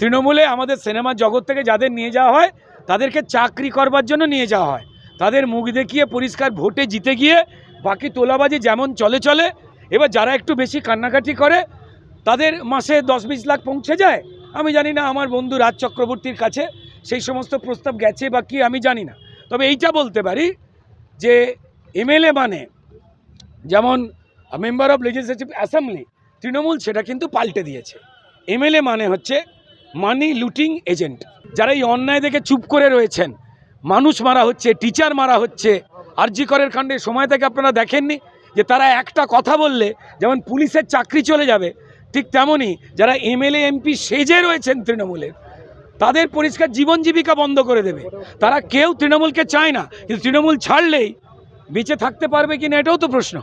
তৃণমূলে আমাদের সিনেমা জগৎ থেকে যাদের নিয়ে যাওয়া হয়, তাদেরকে চাকরি করবার জন্য নিয়ে যাওয়া হয়। তাদের মুখ দেখিয়ে পরিষ্কার ভোটে জিতে গিয়ে বাকি তোলাবাজি যেমন চলে চলে, এবার যারা একটু বেশি কান্নাকাটি করে, তাদের মাসে দশ বিশ লাখ পৌঁছে যায়? আমি জানি না, আমার বন্ধু রাজ চক্রবর্তীর কাছে সেই সমস্ত প্রস্তাব গেছে বা কি, আমি জানি না। তবে এইটা বলতে পারি যে এমএলএ মানে যেমন member of legislative assembly, Trinamool সেটা কিন্তু পাল্টে দিয়েছে। এমএলএ মানে হচ্ছে মানি লুটিং এজেন্ট, যারা এই অন্যায় দেখে চুপ করে রয়েছেন। মানুষ মারা হচ্ছে, টিচার মারা হচ্ছে। আরজি করের কাণ্ডে সময় থেকে আপনারা দেখেননি যে তারা একটা কথা বললে যেমন পুলিশের চাকরি চলে যাবে, ঠিক তেমনই যারা এমএলএ, এমপি সেজে রয়েছেন তৃণমূলের তাদের পরিষ্কার জীবন জীবিকা বন্ধ করে দেবে। তারা কেউ তৃণমূলকে চায় না, কিন্তু তৃণমূল ছাড়লেই বেঁচে থাকতে পারবে কিনা এটাও তো প্রশ্ন।